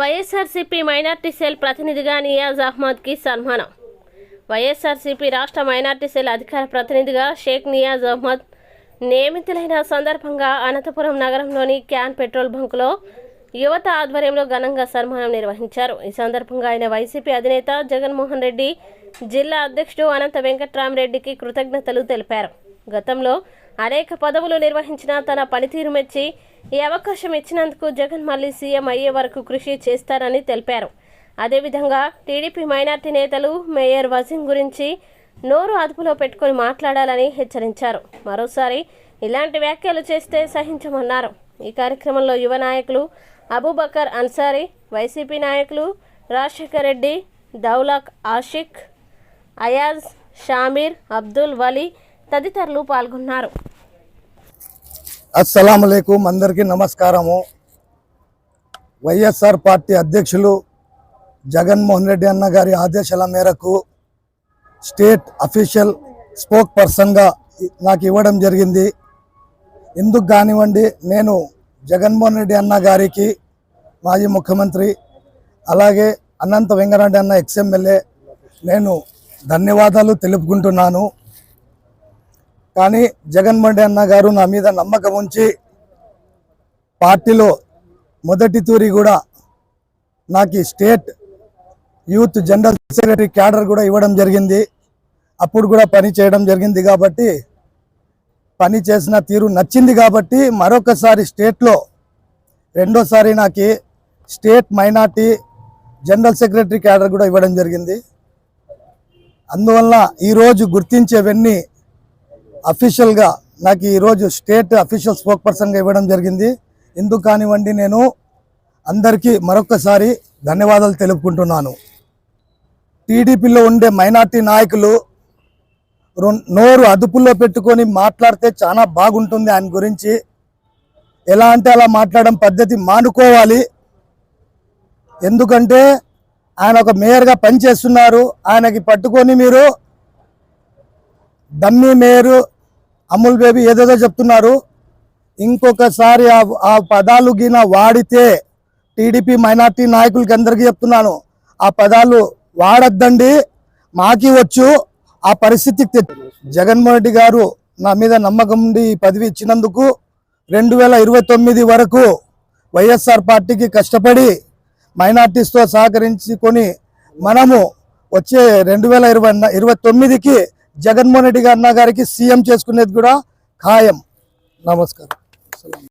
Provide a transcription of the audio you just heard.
YSRCP minority cell ప్రతినిధిగా నియాజ్ అహ్మద్కి సన్మానం. వైఎస్ఆర్సీపీ రాష్ట్ర మైనార్టీ సెల్ అధికార ప్రతినిధిగా షేక్ నియాజ్ అహ్మద్ నియమితులైన సందర్భంగా అనంతపురం నగరంలోని క్యాన్ పెట్రోల్ బంకులో యువత ఆధ్వర్యంలో ఘనంగా సన్మానం నిర్వహించారు. ఈ సందర్భంగా ఆయన వైసీపీ అధినేత జగన్మోహన్ రెడ్డి జిల్లా అధ్యక్షుడు అనంత వెంకట్రామరెడ్డికి కృతజ్ఞతలు తెలిపారు. గతంలో అనేక పదవులు నిర్వహించిన తన పనితీరు మెచ్చి ఈ అవకాశం ఇచ్చినందుకు జగన్ మళ్ళీ సీఎం అయ్యే వరకు కృషి చేస్తారని తెలిపారు. అదేవిధంగా టీడీపీ మైనార్టీ నేతలు మేయర్ వజీం గురించి నోరు అదుపులో పెట్టుకొని మాట్లాడాలని హెచ్చరించారు. మరోసారి ఇలాంటి వ్యాఖ్యలు చేస్తే సహించమన్నారు. ఈ కార్యక్రమంలో యువ నాయకులు అబూబకర్ అన్సారీ వైసీపీ నాయకులు రాజశేఖర్ రెడ్డి దౌలక్ ఆషిక్ అయాజ్ షామీర్ అబ్దుల్ వలీ తదితరులు పాల్గొన్నారు. అస్సలం అందరికీ నమస్కారము. వైఎస్ఆర్ పార్టీ అధ్యక్షులు జగన్మోహన్ రెడ్డి అన్న గారి ఆదేశాల మేరకు స్టేట్ అఫీషియల్ స్పోక్ పర్సన్గా నాకు ఇవ్వడం జరిగింది. ఎందుకు కానివ్వండి నేను జగన్మోహన్ రెడ్డి అన్న గారికి మాజీ ముఖ్యమంత్రి అలాగే అనంత వెంకరెడ్డి అన్న ఎక్స్ఎమ్మెల్యే నేను ధన్యవాదాలు తెలుపుకుంటున్నాను. కానీ జగన్మోహన్ రెడ్డి అన్న గారు నా మీద నమ్మకం ఉంచి పార్టీలో మొదటి తూరి కూడా నాకు ఈ state youth general secretary cadre కూడా ఇవ్వడం జరిగింది. అప్పుడు కూడా పని చేయడం జరిగింది కాబట్టి పని చేసిన తీరు నచ్చింది కాబట్టి మరొకసారి స్టేట్లో రెండోసారి నాకు state minority general secretary cadre కూడా ఇవ్వడం జరిగింది. అందువల్ల ఈరోజు గుర్తించేవన్నీ అఫీషియల్గా నాకు ఈరోజు స్టేట్ అఫీషియల్ స్పోక్ పర్సన్గా ఇవ్వడం జరిగింది. ఎందుకు కానివ్వండి నేను అందరికీ మరొకసారి ధన్యవాదాలు తెలుపుకుంటున్నాను. టీడీపీలో ఉండే మైనార్టీ నాయకులు నోరు అదుపులో పెట్టుకొని మాట్లాడితే చాలా బాగుంటుంది ఆయన గురించి. ఎలా అంటే అలా మాట్లాడడం పద్ధతి మానుకోవాలి. ఎందుకంటే ఆయన ఒక మేయర్గా పనిచేస్తున్నారు. ఆయనకి పట్టుకొని మీరు డమ్మీ మేయరు అమూల్ బేబీ ఏదేదో చెప్తున్నారు. ఇంకొకసారి ఆ ఆ పదాలు గిన వాడితే టీడీపీ మైనార్టీ నాయకులకి అందరికీ చెప్తున్నాను. ఆ పదాలు వాడద్దండి మాకి వచ్చు ఆ పరిస్థితికి జగన్మోహన్ రెడ్డి గారు నా మీద నమ్మకం ఉండి పదవి ఇచ్చినందుకు రెండు వేల ఇరవై తొమ్మిది వరకు వైఎస్ఆర్ పార్టీకి కష్టపడి మైనార్టీస్తో సహకరించుకొని మనము వచ్చే రెండు వేల ఇరవై ఇరవై తొమ్మిదికి జగన్మోహన్ రెడ్డి గారి గారికి సీఎం చేసుకునేది కూడా ఖాయం. నమస్కారం.